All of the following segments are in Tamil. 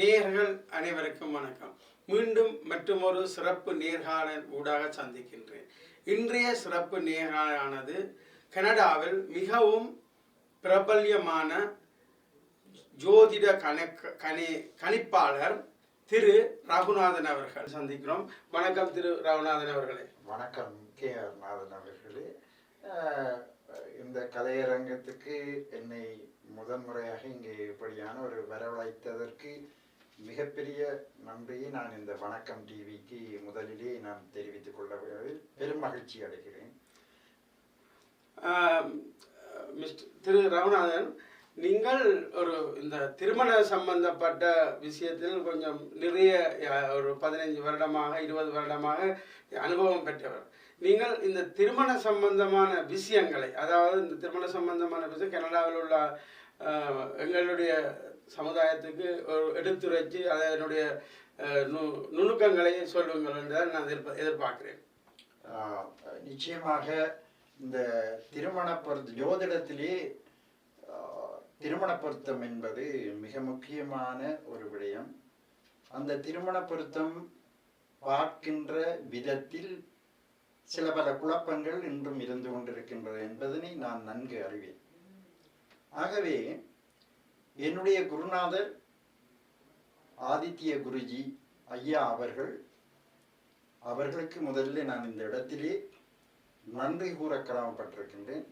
நேர்கள் அனைவருக்கும் வணக்கம். மீண்டும் மற்றொரு சிறப்பு நேர்காணல் ஊடாக சந்திக்கின்றேன். இன்றைய சிறப்பு நேர்காணலானது கனடாவில் மிகவும் பிரபல்யமான ஜோதிட கணக்க கணி கணிப்பாளர் திரு ரகுநாதன் அவர்கள் சந்திக்கிறோம். வணக்கம் திரு ரகுநாதன் அவர்களே. வணக்கம் கே ஆர் நாதன் அவர்களே. இந்த கலையரங்கத்துக்கு என்னை முதன்முறையாக இங்கே இப்படியான ஒரு வரவழைத்ததற்கு மிகப்பெரிய நன்றியை நான் இந்த வணக்கம் டிவிக்கு முதலிலே நான் தெரிவித்துக் கொள்ள பெரும் மகிழ்ச்சி அடைகிறேன். மிஸ்டர் திரு ரகுநாதன் நீங்கள் ஒரு இந்த திருமண சம்பந்தப்பட்ட விஷயத்தில் கொஞ்சம் நிறைய ஒரு பதினைஞ்சு வருடமாக இருபது வருடமாக அனுபவம் பெற்றவர். நீங்கள் இந்த திருமண சம்பந்தமான விஷயங்களை அதாவது இந்த திருமண சம்பந்தமான விஷயம் கனடாவில் உள்ள எங்களுடைய சமுதாயத்துக்கு எடுத்துரைச்சு அதனுடைய நு நுணுக்கங்களை சொல்லுங்கள் என்றால் நான் எதிர்பார்க்கிறேன். நிச்சயமாக இந்த திருமண பொருத்த ஜோதிடத்திலே திருமண பொருத்தம் என்பது மிக முக்கியமான ஒரு விடயம். அந்த திருமண பொருத்தம் பார்க்கின்ற விதத்தில் சில பல குழப்பங்கள் இன்றும் இருந்து கொண்டிருக்கின்றது என்பதனை நான் நன்கு அறிவேன். ஆகவே என்னுடைய குருநாதர் ஆதித்ய குருஜி ஐயா அவர்கள் அவர்களுக்கு முதல்ல நான் இந்த இடத்திலே நன்றி கூற கடமைப்பட்டிருக்கின்றேன்.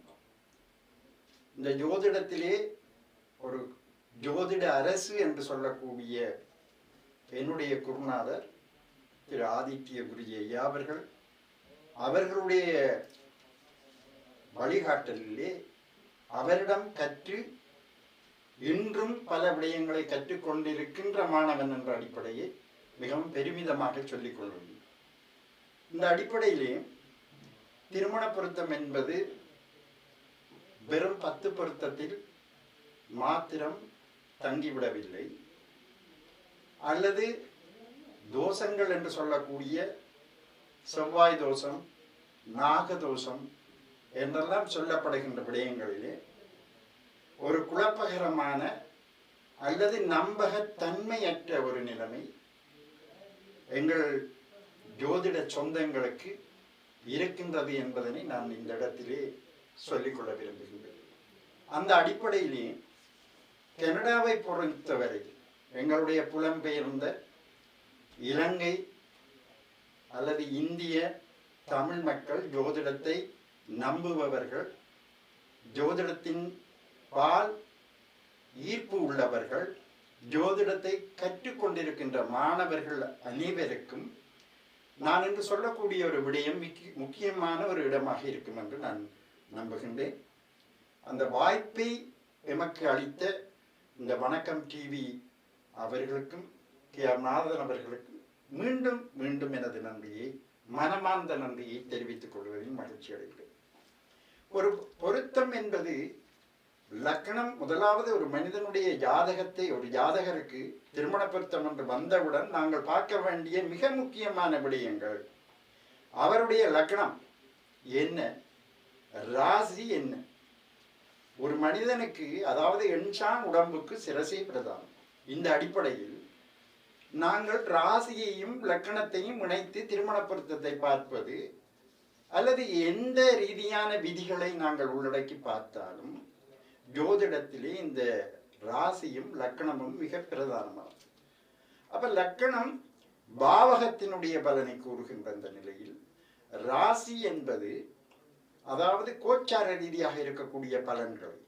இந்த ஜோதிடத்திலே ஒரு ஜோதிட அரசு என்று சொல்லக்கூடிய என்னுடைய குருநாதர் திரு ஆதித்ய குருஜி ஐயா அவர்கள் அவர்களுடைய வழிகாட்டலிலே அவரிடம் கற்று இன்றும் பல விடயங்களை கற்றுக்கொண்டிருக்கின்ற மாணவன் என்ற அடிப்படையை மிகவும் பெருமிதமாக சொல்லிக் கொள்வேன் இந்த அடிப்படையிலே திருமண பொருத்தம் என்பது வெறும் பத்து பொருத்தத்தில் மாத்திரம் தங்கிவிடவில்லை. அல்லது தோஷங்கள் என்று சொல்லக்கூடிய செவ்வாய் தோஷம் நாக தோஷம் என்றெல்லாம் சொல்லப்படுகின்ற விடயங்களிலே ஒரு குழப்பகரமான அல்லது நம்பகத்தன்மையற்ற ஒரு நிலைமை. எங்கள் ஜோதிட சொந்தங்களுக்கு இருக்கின்றது என்பதனை நான் இந்த இடத்திலே சொல்லிக்கொள்ள விரும்புகின்றேன். அந்த அடிப்படையிலே கனடாவை பொறுத்தவரை எங்களுடைய புலம்பெயர்ந்த இலங்கை அல்லது இந்திய தமிழ் மக்கள் ஜோதிடத்தை நம்புபவர்கள் ஜோதிடத்தின் பால் ஈர்ப்பு உள்ளவர்கள் ஜோதிடத்தை கற்றுக்கொண்டிருக்கின்ற மாணவர்கள் அனைவருக்கும் நான் என்று சொல்லக்கூடிய ஒரு விடயம் முக்கியமான ஒரு இடமாக இருக்கும் என்று நான் நம்புகின்றேன். அந்த வாய்ப்பை எமக்கு அளித்த இந்த வணக்கம் டிவி அவர்களுக்கும் கே ஆர் நாதன் அவர்களுக்கும் மீண்டும் மீண்டும் எனது நன்றியை மனமார்ந்த நன்றியை தெரிவித்துக் கொள்வதில் மகிழ்ச்சி அடைகிறேன். ஒரு பொருத்தம் என்பது லக்னம் முதலாவது ஒரு மனிதனுடைய ஜாதகத்தை ஒரு ஜாதகருக்கு திருமண பொருத்தம் என்று வந்தவுடன் நாங்கள் பார்க்க வேண்டிய மிக முக்கியமான விடயங்கள். அவருடைய லக்னம் என்ன? ராசி என்ன? ஒரு மனிதனுக்கு அதாவது எண்சான் உடம்புக்கு சிரசை பிரதானம். இந்த அடிப்படையில் நாங்கள் ராசியையும் லக்கணத்தையும் இணைத்து திருமண பொருத்தத்தை பார்ப்பது அல்லது எந்த ரீதியான விதிகளை நாங்கள் உள்ளடக்கி பார்த்தாலும் ஜோதிடத்திலே இந்த ராசியும் லக்கணமும் மிக பிரதானமாகும் அப்ப லக்கணம் பாவகத்தினுடைய பலனை கூறுகின்ற இந்த நிலையில் ராசி என்பது அதாவது கோச்சார ரீதியாக இருக்கக்கூடிய பலன்களை.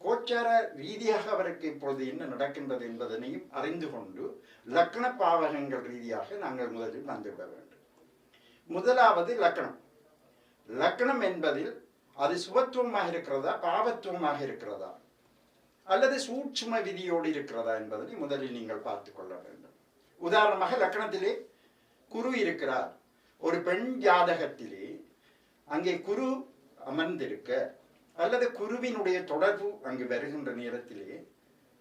கோச்சார ரீதியாக அவருக்கு இப்பொழுது என்ன நடக்கின்றது என்பதனையும் அறிந்து கொண்டு லக்கண பாவகங்கள் ரீதியாக நாங்கள் முதலில் வந்துவிட வேண்டும். முதலாவது லக்கணம். லக்னம் என்பதில் அது சுபத்துவமாக இருக்கிறதா பாவத்துவமாக இருக்கிறதா? அல்லது சூட்சும விதியோடு இருக்கிறதா என்பதனை முதலில் நீங்கள் பார்த்துக் கொள்ள வேண்டும். உதாரணமாக லக்னத்திலே குரு இருக்கிறார். ஒரு பெண் ஜாதகத்திலே அங்கே குரு அமர்ந்திருக்க அல்லது குருவினுடைய தொடர்பு அங்கு வருகின்ற நேரத்திலே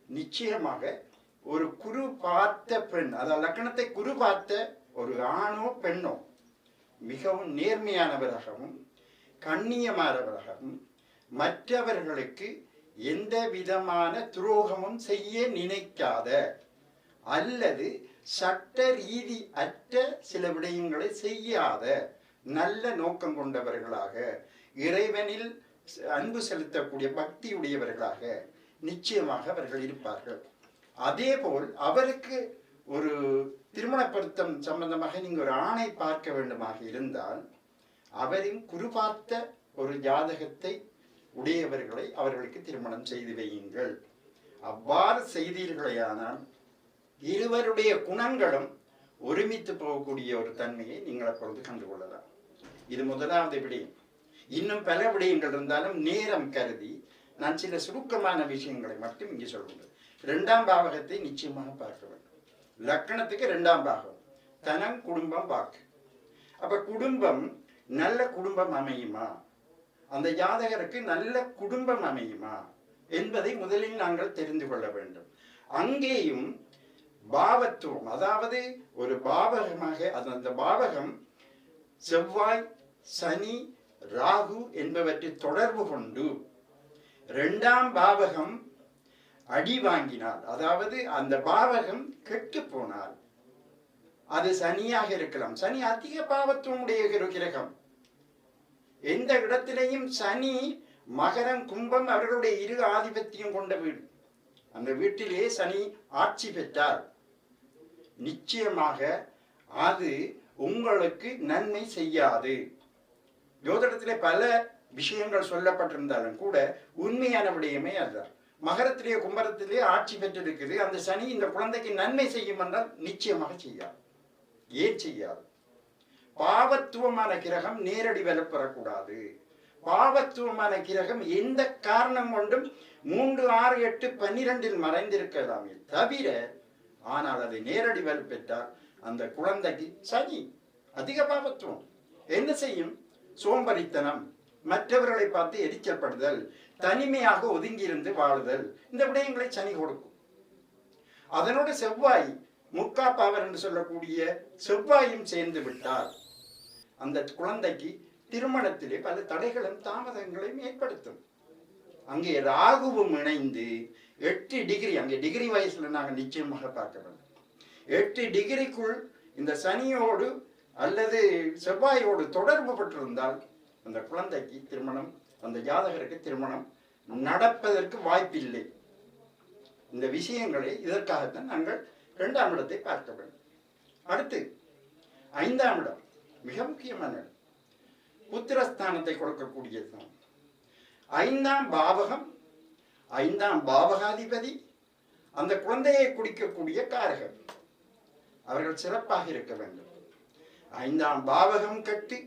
நிச்சயமாக ஒரு குரு பார்த்த பெண் அதாவது லக்கணத்தை குரு பார்த்த ஒரு ஆணோ பெண்ணோ மிகவும் நேர்மையானவராகவும் கண்ணியமானவராகவும் மற்றவர்களுக்கு எந்த விதமான துரோகமும் செய்ய நினைக்காத. அல்லது சட்ட ரீதி அற்ற சில விடயங்களை செய்யாத. நல்ல நோக்கம் கொண்டவர்களாக. இறைவனில் அன்பு செலுத்தக்கூடிய பக்தி உடையவர்களாக நிச்சயமாக அவர்கள் இருப்பார்கள். அதேபோல் அவருக்கு ஒரு திருமண பொருத்தம் சம்பந்தமாக நீங்கள் ஒரு ஆணை பார்க்க வேண்டுமாக இருந்தால் அவரின் குறிபார்த்த ஒரு ஜாதகத்தை உடையவர்களை அவர்களுக்கு திருமணம் செய்து வையுங்கள். அவ்வாறு செய்தீர்களேயானால் இருவருடைய குணங்களும் ஒருமித்து போகக்கூடிய ஒரு தன்மையை நீங்கள் அப்பொழுது கண்டுகொள்ளலாம். இது முதலாவது விடயம் இன்னும் பல விடயங்கள் இருந்தாலும் நேரம் கருதி நான் சில சுருக்கமான விஷயங்களை மட்டும் இங்கே சொல்லுங்கள். இரண்டாம் பாவகத்தை நிச்சயமாக பார்க்க வேண்டும். லக்கணத்துக்கு இரண்டாம் பாகம் தனம் குடும்பம் வாக்கு. அப்ப குடும்பம் நல்ல குடும்பம் அமையுமா? அந்த ஜாதகருக்கு நல்ல குடும்பம் அமையுமா? என்பதை முதலில் நாங்கள் தெரிந்து கொள்ள வேண்டும். அங்கேயும் பாவத்துவம் அதாவது ஒரு பாவகமாக அது அந்த பாவகம் செவ்வாய் சனி ராகு என்பவற்றை தொடர்பு கொண்டு ரெண்டாம் பாவகம் அடி வாங்கினால் அதாவது அந்த பாவகம் கெட்டு போனால் அது சனியாக இருக்கலாம். சனி அதிக பாவத்துவம் உடைய கிரகம். எந்த இடத்திலையும் சனி மகரம் கும்பம் அவர்களுடைய இரு ஆதிபத்தியம் கொண்ட வீடு. அந்த வீட்டிலே சனி ஆட்சி பெற்றார். நிச்சயமாக அது உங்களுக்கு நன்மை செய்யாது. ஜோதிடத்திலே பல விஷயங்கள் சொல்லப்பட்டிருந்தாலும் கூட உண்மையான விடயமே அதுதான் மகரத்திலே கும்பரத்திலேயே ஆட்சி பெற்றிருக்குது. அந்த சனி இந்த குழந்தைக்கு நன்மை செய்யும் என்றால் நிச்சயமாக செய்யாது. ஏன் செய்யாது? பாவத்துவமான கிரகம் நேரடி வலை பெறக்கூடாது. பாவத்துவமான கிரகம் எந்த காரணம் கொண்டும் மூன்று ஆறு எட்டு பன்னிரெண்டில் மறைந்திருக்கலாமே தவிர ஆனால் அதை நேரடி வலு பெற்றால் அந்த குழந்தைக்கு சனி அதிக பாவத்துவம். என்ன செய்யும்? சோம்பரித்தனம் மற்றவர்களை பார்த்து எரிச்சப்படுதல் தனிமையாக ஒதுங்கியிருந்து வாழுதல் இந்த விடயங்களை சனி கொடுக்கும். அதனோட செவ்வாய் முக்கா பவர் என்று சொல்லக்கூடிய செவ்வாயும் சேர்ந்து விட்டால் அந்த குழந்தைக்கு திருமணத்திலே பல தடைகளும் தாமதங்களையும் ஏற்படுத்தும். அங்கே ராகுவும் இணைந்து எட்டு டிகிரி அங்கே டிகிரி வயசுல நாங்கள் நிச்சயமாக பார்க்க வேண்டும். எட்டு டிகிரிக்குள் இந்த சனியோடு அல்லது செவ்வாயோடு தொடர்பு பட்டிருந்தால் அந்த குழந்தைக்கு திருமணம் அந்த ஜாதகருக்கு திருமணம் நடப்பதற்கு வாய்ப்பில்லை. இந்த விஷயங்களை இதற்காகத்தான் நாங்கள் இரண்டாம் இடத்தை பார்க்க வேண்டும் அடுத்து ஐந்தாம் இடம் மிக முக்கியமான இடம். புத்திரஸ்தானத்தை கொடுக்கக்கூடிய தான். ஐந்தாம் பாவகம் ஐந்தாம் பாவகாதிபதி அந்த குழந்தையை குடிக்கக்கூடிய காரகம் அவர்கள் சிறப்பாக இருக்க வேண்டும். ஐந்தாம் பாவகம் கட்டி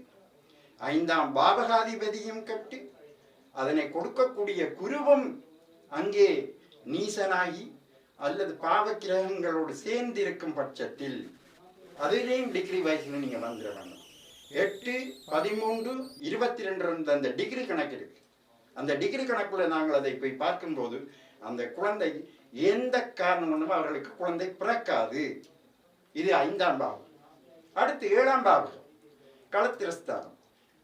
ஐந்தாம் பாவகாதிபதியும் கட்டி அதனை கொடுக்கக்கூடிய குருவும் அங்கே நீசனாகி அல்லது பாவ கிரகங்களோடு சேர்ந்து இருக்கும் பட்சத்தில் அதுலேயும் டிகிரி வயசுல நீங்க வந்துடணும் எட்டு பதிமூன்று இருபத்தி ரெண்டு அந்த டிகிரி கணக்கு இருக்கு. அந்த டிகிரி கணக்குல நாங்கள் அதை போய் பார்க்கும்போது அந்த குழந்தை எந்த காரணம் அவர்களுக்கு குழந்தை பிறக்காது? இது ஐந்தாம் பாவம் அடுத்து ஏழாம் பாவகம் களத்திரஸ்தானம்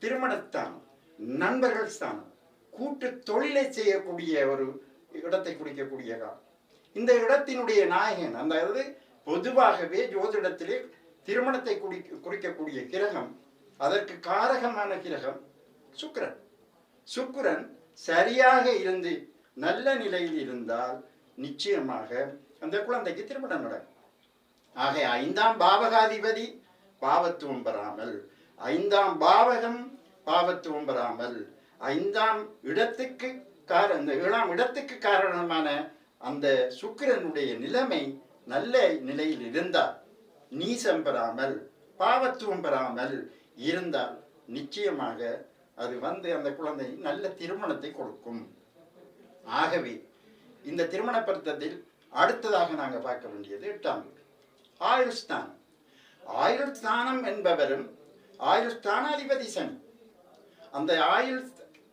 திருமணஸ்தானம் நண்பர்கள் ஸ்தானம் கூட்டு தொழிலை செய்யக்கூடிய ஒரு இடத்தை குடிக்கக்கூடிய காலம். இந்த இடத்தினுடைய நாயகன் அந்த அதாவது பொதுவாகவே ஜோதிடத்திலே திருமணத்தை குறிக்க குறிக்கக்கூடிய கிரகம் அதற்கு காரகமான கிரகம் சுக்கிரன். சுக்கரன் சரியாக இருந்து நல்ல நிலையில் இருந்தால் நிச்சயமாக அந்த குழந்தைக்கு திருமணம் நடக்கும். ஆக ஐந்தாம் பாவகாதிபதி பாவத்துவம் பெறாமல் ஐந்தாம் பாவகம் பாவத்துவம் பெறாமல் ஐந்தாம் இடத்துக்கு கார இந்த ஏழாம் இடத்துக்கு காரணமான அந்த சுக்கிரனுடைய நிலைமை நல்ல நிலையில் இருந்தால் நீசம் பெறாமல் பாவத்துவம் பெறாமல் இருந்தால் நிச்சயமாக அது வந்து அந்த குழந்தை நல்ல திருமணத்தை கொடுக்கும். ஆகவே இந்த திருமண பொருத்தத்தில் அடுத்ததாக நாங்கள் பார்க்க வேண்டியது எட்டாம் ஆயுள் ஸ்தானம் ஆயுள் ஸ்தானம் என்பவரும் ஆயுள் ஸ்தானாதிபதி சனி. அந்த ஆயுள்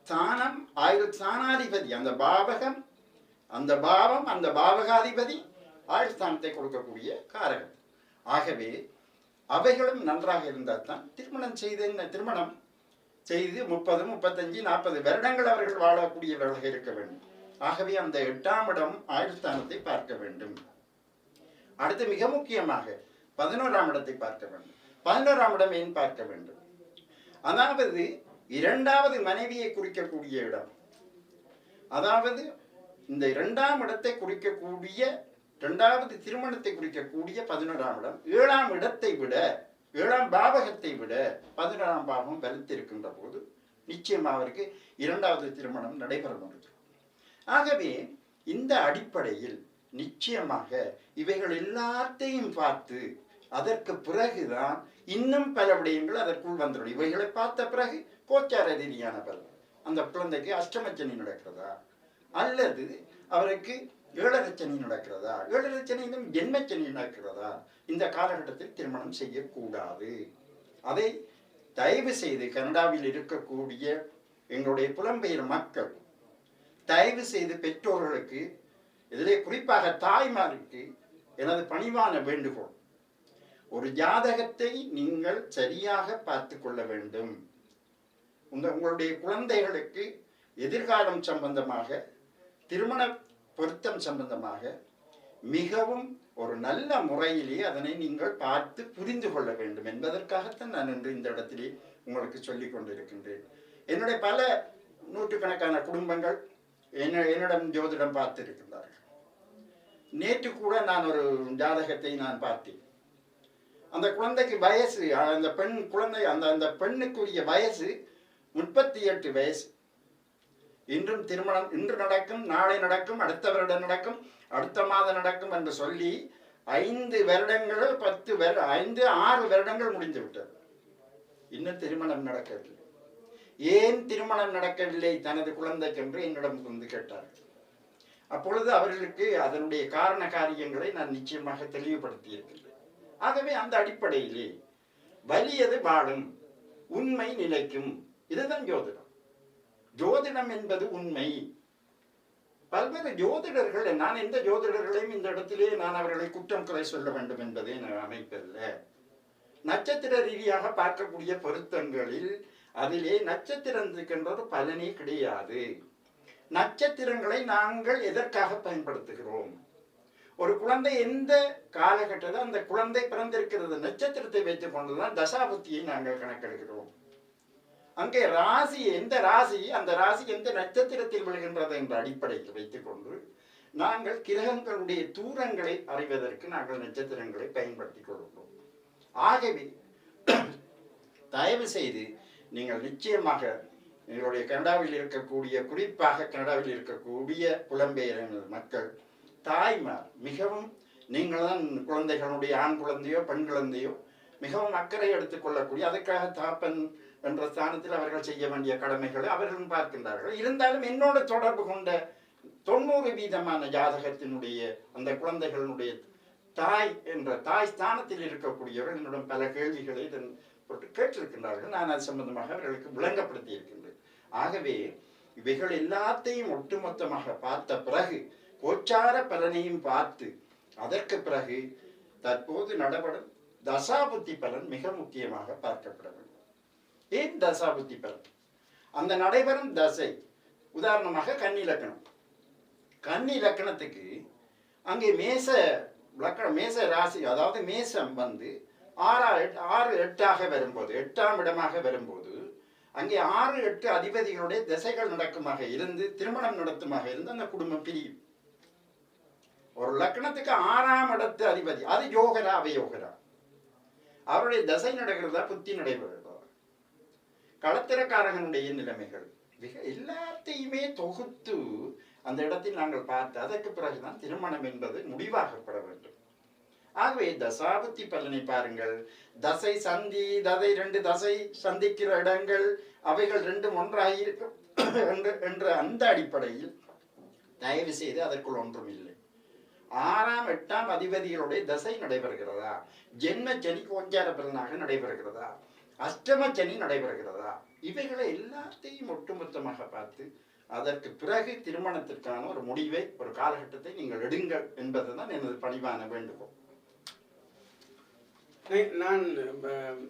ஸ்தானம் ஆயுள் ஸ்தானாதிபதி அந்த பாவகம் அந்த பாவம் அந்த பாவகாதிபதி ஆயுள்ஸ்தானத்தை கொடுக்கக்கூடிய காரகம் ஆகவே அவைகளும் நன்றாக இருந்தால் தான் திருமணம் செய்து திருமணம் செய்து முப்பது முப்பத்தஞ்சு நாற்பது வருடங்கள் அவர்கள் வாழக்கூடியவர்களாக இருக்க வேண்டும். ஆகவே அந்த எட்டாம் இடம் ஆயுள்ஸ்தானத்தை பார்க்க வேண்டும். அடுத்து மிக முக்கியமாக பதினோராம் இடத்தை பார்க்க வேண்டும். பதினோராம் இடம் ஏன் பார்க்க வேண்டும்? அதாவது இரண்டாவது மனைவியை குறிக்கக்கூடிய இடம். அதாவது இந்த இரண்டாம் இடத்தை குறிக்கக்கூடிய இரண்டாவது திருமணத்தை குறிக்கக்கூடிய பதினோராம் இடம் ஏழாம் இடத்தை விட ஏழாம் பாவகத்தை விட பதினோராம் பாவம் வலுத்திருக்கின்ற போது நிச்சயம் அவருக்கு இரண்டாவது திருமணம் நடைபெற முடியும் ஆகவே இந்த அடிப்படையில் நிச்சயமாக இவைகள் எல்லாத்தையும் பார்த்து அதற்கு பிறகுதான் இன்னும் பல விடயங்கள் அதற்குள் வந்துடும் இவைகளை பார்த்த பிறகு கோச்சார ரீதியான பலன். அந்த குழந்தைக்கு அஷ்டமச்சனி நடக்கிறதா? அல்லது அவருக்கு ஏழரச்சனை நடக்கிறதா? ஏழரச்சனையிலும் ஜென்மச்சனை நடக்கிறதா? இந்த காலகட்டத்தில் திருமணம் செய்யக்கூடாது. அதை தயவு செய்து கனடாவில் இருக்கக்கூடிய எங்களுடைய புலம்பெயர் மக்கள் தயவு செய்து பெற்றோர்களுக்கு இதிலே குறிப்பாக தாய்மாருக்கு எனது பணிவான வேண்டுகோள். ஒரு ஜாதகத்தை நீங்கள் சரியாக பார்த்து கொள்ள வேண்டும். உங்களுடைய குழந்தைகளுக்கு எதிர்காலம் சம்பந்தமாக திருமண பொருத்தம் சம்பந்தமாக மிகவும் ஒரு நல்ல முறையிலே அதனை நீங்கள் பார்த்து புரிந்து கொள்ள வேண்டும் என்பதற்காகத்தான் நான் இன்று இந்த இடத்திலே உங்களுக்கு சொல்லி கொண்டிருக்கின்றேன். என்னுடைய பல நூற்றுக்கணக்கான குடும்பங்கள் என்ன என்னிடம் ஜோதிடம் பார்த்திருக்கின்றார்கள். நேற்று கூட நான் ஒரு ஜாதகத்தை நான் பார்த்தேன். அந்த குழந்தைக்கு வயசு அந்த பெண் குழந்தை அந்த அந்த பெண்ணுக்குரிய வயசு முப்பத்தி எட்டு வயசு. இன்றும் திருமணம் இன்று நடக்கும் நாளை நடக்கும் அடுத்த வருடம் நடக்கும் அடுத்த மாதம் நடக்கும் என்று சொல்லி ஐந்து வருடங்கள் பத்து வரு ஐந்து ஆறு வருடங்கள் முடிந்து விட்டது இன்னும் திருமணம் நடக்கவில்லை. ஏன் திருமணம் நடக்கவில்லை? தனது குழந்தைக்கு என்று என்னிடம் வந்து கேட்டார்கள் அப்பொழுது அவர்களுக்கு அதனுடைய காரண காரியங்களை நான் நிச்சயமாக தெளிவுபடுத்தியிருக்கிறேன். ஆகவே அந்த அடிப்படையிலே வலியது வாழும் உண்மை நிலைக்கும் இதுதான் ஜோதிடம். ஜோதிடம் என்பது உண்மை. பல்வேறு ஜோதிடர்கள் நான் எந்த ஜோதிடர்களையும் இந்த இடத்திலே நான் அவர்களை குற்றம் குறை சொல்ல வேண்டும் என்பதை நான் அமைப்பதில்லை நட்சத்திர ரீதியாக பார்க்கக்கூடிய பொருத்தங்களில் அதிலே நட்சத்திரம் இருக்கின்றது பலனே கிடையாது. நட்சத்திரங்களை நாங்கள் எதற்காக பயன்படுத்துகிறோம்? ஒரு குழந்தை எந்த காலகட்டத்தில் அந்த குழந்தை பிறந்திருக்கிறது நட்சத்திரத்தை வைத்துக் கொண்டுதான் தசாபுத்தியை நாங்கள் கணக்கெடுக்கிறோம் அங்கே ராசி எந்த ராசி அந்த ராசி எந்த நட்சத்திரத்தில் விழுகின்றது என்ற அடிப்படையில் வைத்துக்கொண்டு நாங்கள் கிரகங்களுடைய தூரங்களை அறிவதற்கு நாங்கள் நட்சத்திரங்களை பயன்படுத்திக் கொள்கிறோம் ஆகவே தயவு செய்து நீங்கள் நிச்சயமாக எங்களுடைய கனடாவில் இருக்கக்கூடிய குறிப்பாக கனடாவில் இருக்கக்கூடிய புலம்பெயர் மக்கள் தாய்மார் மிகவும் நீங்கள் தான் குழந்தைகளுடைய ஆண் குழந்தையோ பெண் குழந்தையோ மிகவும் அக்கறை எடுத்துக்கொள்ளக்கூடிய அதுக்காக தாப்பன் என்ற ஸ்தானத்தில் அவர்கள் செய்ய வேண்டிய கடமைகளை அவர்களும் பார்க்கின்றார்கள். இருந்தாலும் என்னோட தொடர்பு கொண்ட தொண்ணூறு வீதமான ஜாதகத்தினுடைய அந்த குழந்தைகளுடைய தாய் என்ற தாய் ஸ்தானத்தில் இருக்கக்கூடியவர்கள் என்னிடம் பல கேள்விகளை இதன் கேட்டிருக்கின்றார்கள். நான் அது சம்பந்தமாக அவர்களுக்கு விளங்கப்படுத்தி இருக்கின்றேன். ஆகவே இவைகள் எல்லாத்தையும் ஒட்டுமொத்தமாக பார்த்த பிறகு கோச்சார பலனையும் பார்த்து அதற்கு பிறகு தற்போது நடபடும் தசாபுத்தி பலன் மிக முக்கியமாக பார்க்கப்பட வேண்டும். ஏன் தசாபுத்தி பலன் அந்த நடைபெறும் தசை உதாரணமாக கன்னி லக்கணம் கன்னி லக்கணத்துக்கு அங்கே மேச லக்கணம் மேச ராசி அதாவது மேசம் வந்து ஆறா எட்- ஆறு எட்டாக வரும்போது எட்டாம் இடமாக வரும்போது அங்கே ஆறு எட்டு அதிபதிகளுடைய திசைகள் நடக்குமாக இருந்து திருமணம் நடத்துமாக இருந்து அந்த குடும்பம் பிரியும். ஒரு லக்னத்துக்கு ஆறாம் இடத்து அதிபதி அது யோகரா அவயோகரா. அவருடைய தசை நடக்கிறதா புத்தி நடைபெறும். களத்திரக்காரகனுடைய நிலைமைகள். மிக எல்லாத்தையுமே தொகுத்து அந்த இடத்தில் நாங்கள் பார்த்து அதற்கு பிறகுதான் திருமணம் என்பது முடிவாகப்பட வேண்டும். ஆகவே தசாபத்தி பலனை பாருங்கள். தசை சந்தி ததை ரெண்டு தசை சந்திக்கிற இடங்கள் அவைகள் ரெண்டும் ஒன்றாயிருக்கும் என்று என்ற அந்த அடிப்படையில் தயவு செய்து அதற்குள் ஒன்றும் இல்லை. ஆறாம் எட்டாம் அதிபதிகளுடைய தசை நடைபெறுகிறதா? ஜென்ம சனி கோஞ்சார பலனாக நடைபெறுகிறதா? அஷ்டம சனி நடைபெறுகிறதா? இவைகளை எல்லாத்தையும் ஒட்டுமொத்தமாக பார்த்து அதற்கு பிறகு திருமணத்திற்கான ஒரு முடிவை ஒரு காலகட்டத்தை நீங்கள் எடுங்கள் என்பதுதான் எனது பணிவான வேண்டுகோள். நான்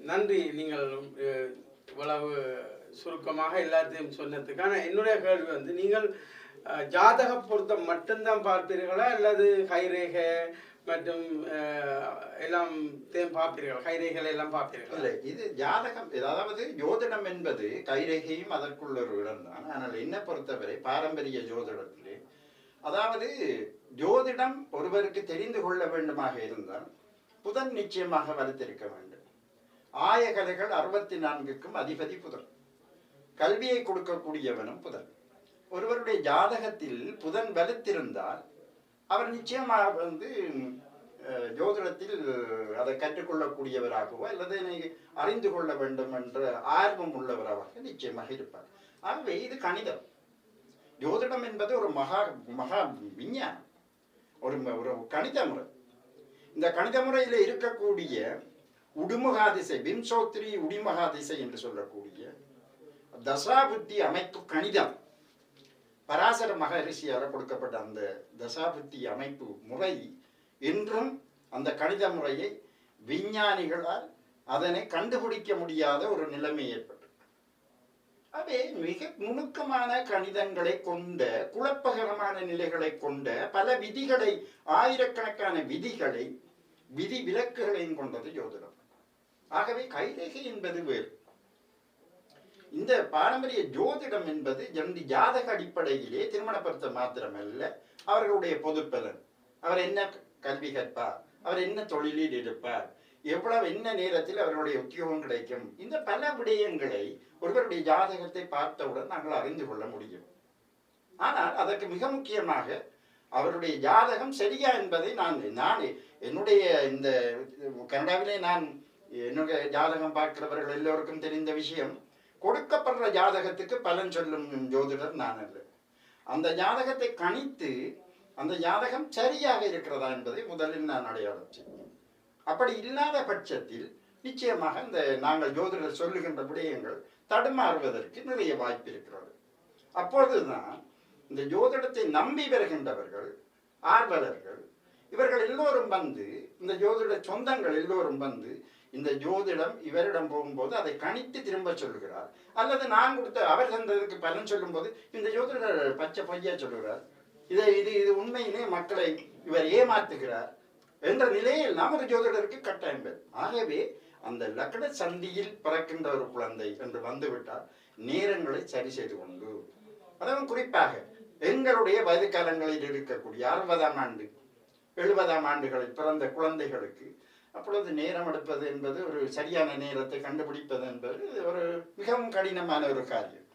நன்றி. நீங்கள் இவ்வளவு சுருக்கமாக எல்லாத்தையும் சொன்னதுக்கான என்னுடைய கேள்வி வந்து நீங்கள் அஹ், ஜாதக பொருத்தம் மட்டும்தான் பார்ப்பீர்களா? அல்லது கைரேகை மற்றும் எல்லாம் தேம் பார்ப்பீர்கள் கைரேகைகள் எல்லாம் பார்ப்பீர்கள் இல்லை இது ஜாதகம் அதாவது ஜோதிடம் என்பது கைரேகையும் அதற்குள்ள ஒரு இடம்தான் ஆனால் என்ன பொறுத்தவரை பாரம்பரிய ஜோதிடத்திலே அதாவது ஜோதிடம் ஒருவருக்கு தெரிந்து கொள்ள வேண்டுமாக இருந்தால் புதன் நிச்சயமாக வலுத்திருக்க வேண்டும். ஆயகலைகள் அறுபத்தி நான்குக்கும் அதிபதி புதன். கல்வியை கொடுக்கக்கூடியவனும் புதன். ஒருவருடைய ஜாதகத்தில் புதன் வலுத்திருந்தால் அவர் நிச்சயமாக வந்து ஜோதிடத்தில் அதை கற்றுக்கொள்ளக்கூடியவராகவோ அல்லது அறிந்து கொள்ள வேண்டும் என்ற ஆர்வம் உள்ளவராக நிச்சயமாக இருப்பார். ஆகவே இது கணிதம். ஜோதிடம் என்பது ஒரு மகா மகா விஞ்ஞானம். ஒரு ம- ஒரு கணித முறை. இந்த கணித முறையில் இருக்கக்கூடிய உடுமுகாதிசை விம்சோத்ரி உடிமகாதிசை என்று சொல்லக்கூடிய தசாபுத்தி அமைப்பு கணிதம். பராசர மகரிஷியால் கொடுக்கப்பட்ட அந்த தசாபுத்தி அமைப்பு முறை இன்றும் அந்த கணித முறையை விஞ்ஞானிகளால் அதனை கண்டுபிடிக்க முடியாத ஒரு நிலைமை ஏற்பட்டது. அவை மிக நுணுக்கமான கணிதங்களை கொண்ட குழப்பகரமான நிலைகளை கொண்ட பல விதிகளை ஆயிரக்கணக்கான விதிகளை விதி விலக்குகளையும் கொண்டது ஜோதிடம். ஆகவே கைரேகை என்பது வேறு. இந்த பாரம்பரிய ஜோதிடம் என்பது ஜந்தி ஜாதக அடிப்படையிலே திருமணப்படுத்த மாத்திரமல்ல அவர்களுடைய பொதுப்பலன் அவர் என்ன கல்வி கற்பார்? அவர் என்ன தொழிலில் இருப்பார்? எவ்வளவு என்ன நேரத்தில் அவர்களுடைய உத்தியோகம் கிடைக்கும்? இந்த பல விடயங்களை ஒருவருடைய ஜாதகத்தை பார்த்தவுடன் நாங்கள் அறிந்து கொள்ள முடியும். ஆனால் அதற்கு மிக முக்கியமாக அவருடைய ஜாதகம் சரியா என்பதை நான் நான் என்னுடைய இந்த கனடாவிலே நான் என்னுடைய ஜாதகம் பார்க்கிறவர்கள் எல்லோருக்கும் தெரிந்த விஷயம் கொடுக்கப்படுற ஜாதகத்துக்கு பலன் சொல்லும் ஜோதிடர் நான் அல்ல. அந்த ஜாதகத்தை கணித்து அந்த ஜாதகம் சரியாக இருக்கிறதா என்பதை முதலில் நான் அடையாளம் செய்வேன். அப்படி இல்லாத பட்சத்தில் நிச்சயமாக இந்த நாங்கள் ஜோதிடர் சொல்லுகின்ற விடயங்கள் தடுமாறுவதற்கு நிறைய வாய்ப்பு இருக்கிறது. அப்பொழுதுதான் இந்த ஜோதிடத்தை நம்பி வருகின்றவர்கள் ஆர்வலர்கள் இவர்கள் எல்லோரும் வந்து இந்த ஜோதிட சொந்தங்கள் எல்லோரும் வந்து இந்த ஜோதிடம் இவரிடம் போகும்போது அதை கணித்து திரும்ப சொல்லுகிறார் அல்லது நான் கொடுத்த அவர் தந்ததுக்கு பலன் சொல்லும்போது இந்த ஜோதிடர் பச்சை பொய்யா சொல்லுகிறார். இதை இது இது உண்மையிலே மக்களை இவர் ஏமாத்துகிறார் என்ற நிலையில் நாம் ஒரு ஜோதிடருக்கு கட்டாயம் பெறும் ஆகவே அந்த லக்ன சந்தியில் பிறக்கின்ற ஒரு குழந்தை என்று வந்துவிட்டால் நேரங்களை சரி செய்து கொண்டு. அதுவும் குறிப்பாக எங்களுடைய வயது காலங்களில் இருக்கக்கூடிய அறுபதாம் ஆண்டு எழுபதாம் ஆண்டுகளில் பிறந்த குழந்தைகளுக்கு அப்பொழுது நேரம் எடுப்பது என்பது ஒரு சரியான நேரத்தை கண்டுபிடிப்பது என்பது ஒரு மிகவும் கடினமான ஒரு காரியம்.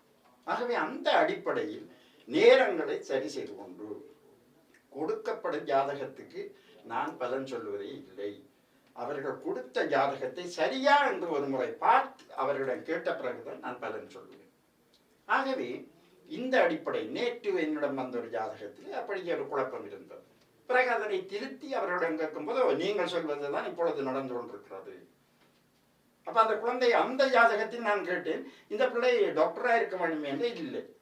ஆகவே அந்த அடிப்படையில் நேரங்களை சரி செய்து கொண்டு கொடுக்கப்படும் ஜாதகத்துக்கு நான் பலன் சொல்வதே இல்லை. அவர்கள் கொடுத்த ஜாதகத்தை சரியா என்று ஒரு முறை பார்த்து அவர்களிடம் கேட்ட பிறகுதான் நான் பலன் சொல்லுவேன் ஆகவே இந்த அடிப்படை நேற்று என்னிடம் வந்த ஒரு ஜாதகத்தில் அப்படி ஒரு குழப்பம் இருந்தது. பிறகு அதனை திருத்தி அவர்களிடம் கேட்கும்போது நீங்கள் சொல்வதுதான் இப்பொழுது நடந்து கொண்டிருக்கிறது அப்ப அந்த குழந்தை அந்த ஜாதகத்தில் நான் கேட்டேன் இந்த பிள்ளை டாக்டரா இருக்க வேண்டும்? என்று இல்லை.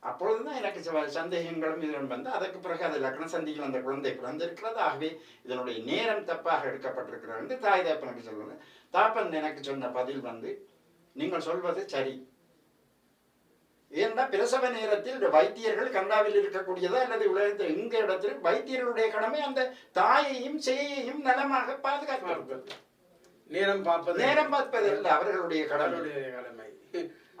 அப்பொழுதுதான் எனக்கு சில சந்தேகங்களும் இதன் வந்து அதற்கு பிறகு அது லக்ன சந்தியில் அந்த குழந்தை பிறந்திருக்கிறது. ஆகவே இதனுடைய நேரம் தப்பாக எடுக்கப்பட்டிருக்கிறது. என்று தாய் தாப்பனுக்கு சொல்லுங்க தாப்பன் எனக்கு சொன்ன பதில் வந்து நீங்கள் சொல்வது சரி. ஏன்னா பிரசவ நேரத்தில் இந்த வைத்தியர்கள் கண்டாவில் இருக்கக்கூடியதா அல்லது உலகத்தில் எங்க இடத்தில் வைத்தியர்களுடைய கடமை அந்த தாயையும் சேயையும் நலமாக பாதுகாக்கிறது. நேரம் பார்ப்பது நேரம் பார்ப்பது இல்லை அவர்களுடைய கடமை. அவருடைய கடமை.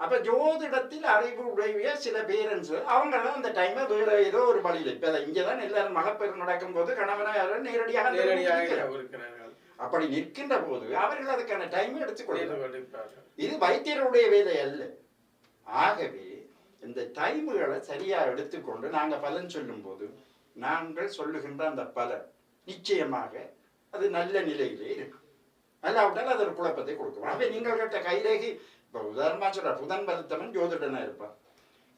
அப்ப ஜோதிடத்தில் அறிவு உடைய சில பேரண்ட்ஸ் அவங்க தான் அந்த டைமை வேற ஏதோ ஒரு வழியில் இப்ப இங்கதான் எல்லாரும் மகப்பேறு நடக்கும் போது கணவனை யாரும் நேரடியாக நேரடியாக. இருக்கிறார்கள் அப்படி நிற்கின்ற போது அவர்கள் அதுக்கான டைம் கொண்டிருப்பார்கள். இது வைத்தியருடைய வேலை அல்ல. ஆகவே இந்த டைமுகளை சரியா எடுத்துக்கொண்டு நாங்க பலன் சொல்லும் போது நாங்கள் சொல்லுகின்ற அந்த பலன் நிச்சயமாக அது நல்ல நிலையிலே இருக்கும். அல்லாவிட்டால் அது ஒரு குழப்பத்தை கொடுக்கும். ஆகவே நீங்கள் கேட்ட கைரேகி இப்போ உதாரணமா சொல்ற புதன் பருத்தவன் ஜோதிடனா இருப்பான்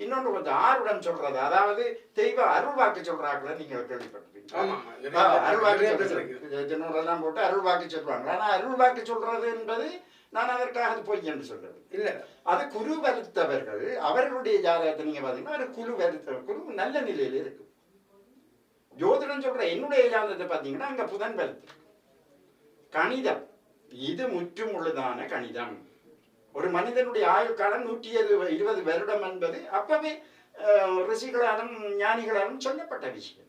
இன்னொன்று கொஞ்சம் ஆறுடன் சொல்றது அதாவது தெய்வ அருள்வாக்கு சொல்றாங்கள நீங்கள் ஆ, பேர் அருள்வாக்கு ஜன்னூரெல்லாம் போட்டு அருள்வாக்கு சொல்றாங்க ஆனா அருள்வாக்கு சொல்றது என்பது நான் அதற்காக அது பொய் என்று சொல்றது இல்ல அது குரு வலுத்தவர்கள் அவர்களுடைய ஜாதகத்தை நீங்க பாத்தீங்கன்னா ஒரு குரு வலுத்த குரு நல்ல நிலையில இருக்கு. ஜோதிடம் சொல்ற என்னுடைய ஜாதகத்தை பாத்தீங்கன்னா அங்க புதன் வலுத்து கணிதம். இது முற்றும் உள்ளதான கணிதம். ஒரு மனிதனுடைய ஆயுள் காலம் நூற்றி இருபது இருபது வருடம் என்பது அப்பவே ரிஷிகளாலும் ஞானிகளாலும் சொல்லப்பட்ட விஷயம்.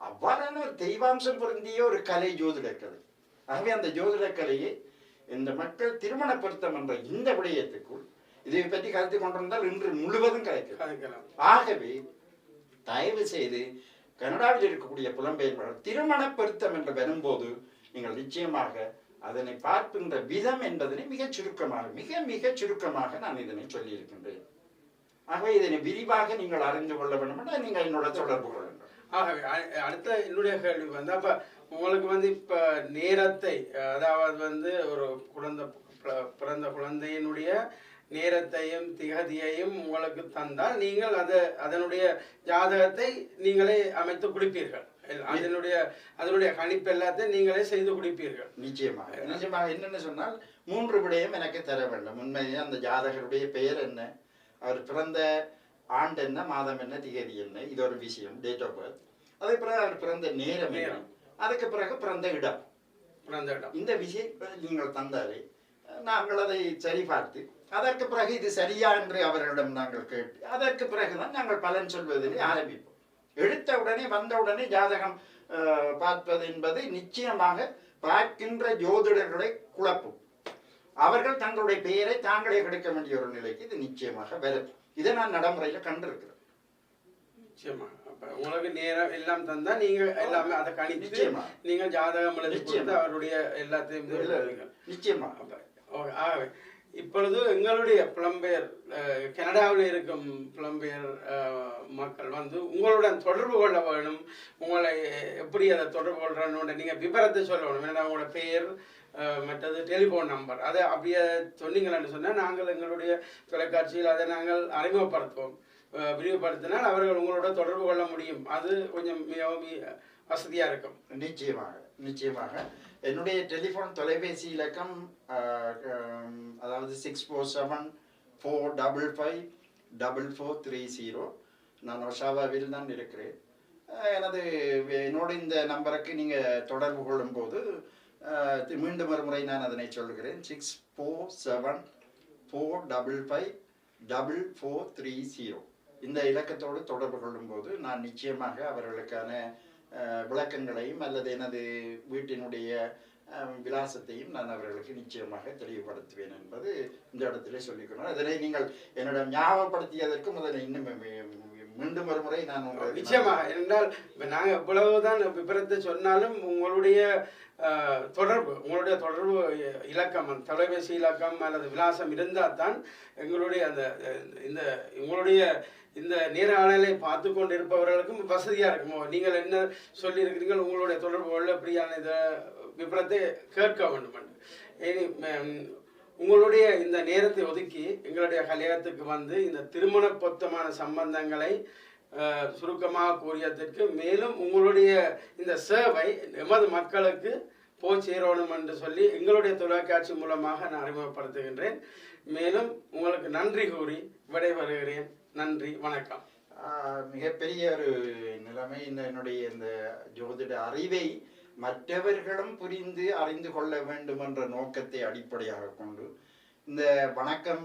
அவ்வாறான ஒரு தெய்வாம்சம் பொருந்திய ஒரு கலை ஜோதிட கலை ஆகவே அந்த ஜோதிட கலையை இந்த மக்கள் திருமண பொருத்தம் என்ற இந்த விடயத்துக்குள் இதை பற்றி கருத்து கொண்டிருந்தால் இன்று முழுவதும் கலைக்கிறது. கதைக்கலாம் ஆகவே தயவு செய்து கனடாவில் இருக்கக்கூடிய புலம்பெயர்வாளர் திருமண பொருத்தம் என்று வரும்போது நீங்கள் நிச்சயமாக அதனை பார்க்கின்ற விதம் என்பதனை மிகச் சுருக்கமாக மிக மிக சுருக்கமாக நான் இதனை சொல்லியிருக்கின்றேன். ஆகவே இதனை விரிவாக நீங்கள் அறிந்து கொள்ள வேண்டும் என்றால் நீங்கள் என்னோட தொடர்பு கொள்ளுங்கள். ஆகவே அ- அடுத்த என்னுடைய கேள்வி வந்து அப்ப உங்களுக்கு வந்து இப்ப நேரத்தை அதாவது வந்து ஒரு குழந்தை பிறந்த குழந்தையினுடைய நேரத்தையும் திகதியையும் உங்களுக்கு தந்தால் நீங்கள் அது அதனுடைய ஜாதகத்தை நீங்களே அமைத்து குடிப்பீர்கள். அதனுடைய அதனுடைய கணிப்பு எல்லாத்தையும் நீங்களே செய்து குடிப்பீர்கள். நிச்சயமாக. நிச்சயமாக என்னென்னு சொன்னால் மூன்று விடயம் எனக்கு தர வேண்டும். உண்மையே அந்த ஜாதகருடைய பெயர் என்ன? அவர் பிறந்த ஆண்டு என்ன? மாதம் என்ன? திகதி என்ன? இது ஒரு விஷயம். டேட் ஆஃப் பர்த் அதே பிறகு அவர் பிறந்த நேரம் என்ன? நேரம். அதுக்கு பிறகு பிறந்த இடம். பிறந்த இடம். இந்த விஷயத்தை நீங்கள் தந்தாலே நாங்கள் அதை சரி பார்த்து அதற்கு பிறகு இது சரியா என்று அவர்களிடம் நாங்கள் கேட்டு அதற்கு பிறகுதான் நாங்கள் பலன் சொல்வதிலே ஆரம்பிப்போம். எடுத்த உடனே வந்த உடனே ஜாதகம் பார்ப்பது என்பது நிச்சயமாக பார்க்கின்ற ஜோதிடர்களை குழப்பும். அவர்கள் தங்களுடைய பெயரை தாங்களே கிடைக்க வேண்டிய ஒரு நிலைக்கு இது நிச்சயமாக வரும் இதை நான் நடைமுறையில கண்டிருக்கிறேன். நிச்சயமா அப்ப உங்களுக்கு நேரம் எல்லாம் தந்தா நீங்க எல்லாமே அதை கணித்து நிச்சயமா. நீங்கள் ஜாதகம் எழுதி கொடுத்து. அவருடைய எல்லாத்தையும். நிச்சயமா ஆகவே இப்பொழுது எங்களுடைய புலம்பெயர் கனடாவில் இருக்கும் புலம்பெயர் மக்கள் வந்து உங்களுடன் தொடர்பு கொள்ள வேணும் உங்களை எப்படி அதை தொடர்பு கொள்றன்னு நீங்க விவரத்தை சொல்லணும் ஏன்னா உங்களோட பெயர் மற்றது டெலிஃபோன் நம்பர் அதை அப்படியே சொன்னீங்கன்னு சொன்னா நாங்கள் எங்களுடைய தொலைக்காட்சியில் அதை நாங்கள் அறிமுகப்படுத்துவோம் விரிவுபடுத்தினால் அவர்கள் உங்களோட தொடர்பு கொள்ள முடியும். அது கொஞ்சம் மிகவும் வசதியாக இருக்கும். நிச்சயமாக நிச்சயமாக. என்னுடைய டெலிஃபோன் தொலைபேசி இலக்கம் அதாவது six four seven four double five double four three zero. நான் ஒஷாவாவில் தான் இருக்கிறேன். எனது வே- என்னோட இந்த நம்பருக்கு நீங்கள் தொடர்பு கொள்ளும்போது மீண்டும் ஒரு முறை நான் அதனை சொல்கிறேன். Six four seven four double five double four three zero. இந்த இலக்கத்தோடு தொடர்பு கொள்ளும்போது நான் நிச்சயமாக அவர்களுக்கான விளக்கங்களையும் அல்லது எனது வீட்டினுடைய விலாசத்தையும் நான் அவர்களுக்கு நிச்சயமாக தெளிவுபடுத்துவேன் என்பது இந்த இடத்திலே சொல்லிக்கணும் அதனை நீங்கள் என்னிடம் ஞாபகப்படுத்தியதற்கு முதல்ல இன்னும் மீண்டும் ஒரு முறை நான் உங்களுக்கு நிச்சயமாக. என்றால் இப்ப நாங்க எவ்வளவுதான் விபரத்தை சொன்னாலும் உங்களுடைய தொடர்பு உங்களுடைய தொடர்பு இலக்கம் தொலைபேசி இலக்கம் அல்லது விலாசம் இருந்தால் தான் எங்களுடைய அந்த இந்த உங்களுடைய இந்த நேராளலை பார்த்து கொண்டு இருப்பவர்களுக்கும் வசதியாக இருக்குமோ? நீங்கள் என்ன சொல்லியிருக்கிறீர்கள்? உங்களுடைய தொடர்புகளில் இப்படியான இதை விபரத்தை கேட்க வேண்டும் இனி உங்களுடைய இந்த நேரத்தை ஒதுக்கி எங்களுடைய கல்யாணத்துக்கு வந்து இந்த திருமண பொருத்தமான சம்பந்தங்களை சுருக்கமாக கூறியதற்கு மேலும் உங்களுடைய இந்த சேவை எமது மக்களுக்கு போய் சேரணும் என்று சொல்லி எங்களுடைய தொலைக்காட்சி மூலமாக நான் அறிமுகப்படுத்துகின்றேன். மேலும் உங்களுக்கு நன்றி கூறி விடைபெறுகிறேன். நன்றி வணக்கம் மிகப்பெரிய ஒரு நிலைமை என்னுடைய இந்த ஜோதிட அறிவை மற்றவர்களும் புரிந்து அறிந்து கொள்ள வேண்டும் என்ற நோக்கத்தை அடிப்படையாக கொண்டு இந்த வணக்கம்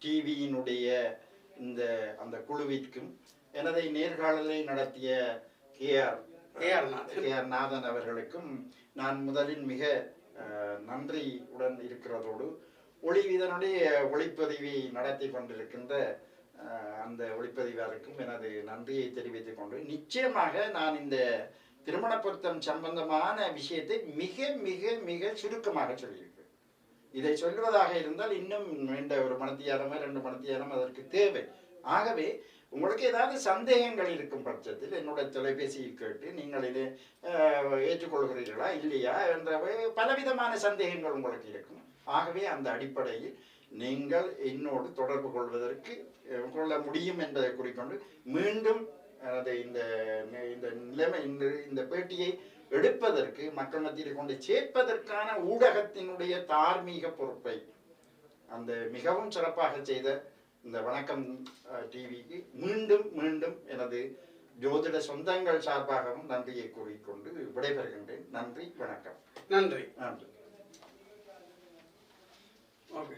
டிவியினுடைய இந்த அந்த குழுவிற்கும் எனது நேர்காணலை நடத்திய KR AR Nathan. KR Nathan அவர்களுக்கும் நான் முதலில் மிக அஹ், நன்றியுடன் இருக்கிறதோடு ஒளி இதனுடைய ஒளிப்பதிவை நடத்தி கொண்டிருக்கின்ற அந்த ஒளிப்பதிவாருக்கும் எனது நன்றியை தெரிவித்துக் கொண்டு நிச்சயமாக நான் இந்த திருமண பொருத்தம் சம்பந்தமான விஷயத்தை மிக மிக மிக சுருக்கமாக சொல்லியிருக்கிறேன். இதை சொல்வதாக இருந்தால் இன்னும் நீண்ட ஒரு மணத்தியாரமோ ரெண்டு மணத்தியாரம் அதற்கு தேவை. ஆகவே உங்களுக்கு ஏதாவது சந்தேகங்கள் இருக்கும் பட்சத்தில் என்னுடைய தொலைபேசியில் கேட்டு நீங்கள் இதை ஏற்றுக்கொள்கிறீர்களா இல்லையா என்ற பலவிதமான சந்தேகங்கள் உங்களுக்கு இருக்கும். ஆகவே அந்த அடிப்படையில் நீங்கள் என்னோடு தொடர்பு கொள்வதற்கு கொள்ள முடியும் என்பதை குறிக்கொண்டு மீண்டும் அதை இந்த இந்த நிலைமை இந்த இந்த பேட்டியை எடுப்பதற்கு மக்கள் மத்தியில் கொண்டு சேர்ப்பதற்கான ஊடகத்தினுடைய தார்மீக பொறுப்பை அந்த மிகவும் சிறப்பாக செய்த இந்த வணக்கம் டிவிக்கு மீண்டும் மீண்டும் எனது ஜோதிட சொந்தங்கள் சார்பாகவும் நன்றியை கூறிக்கொண்டு விடைபெறுகின்றேன். நன்றி வணக்கம். நன்றி. நன்றி. ஓகே.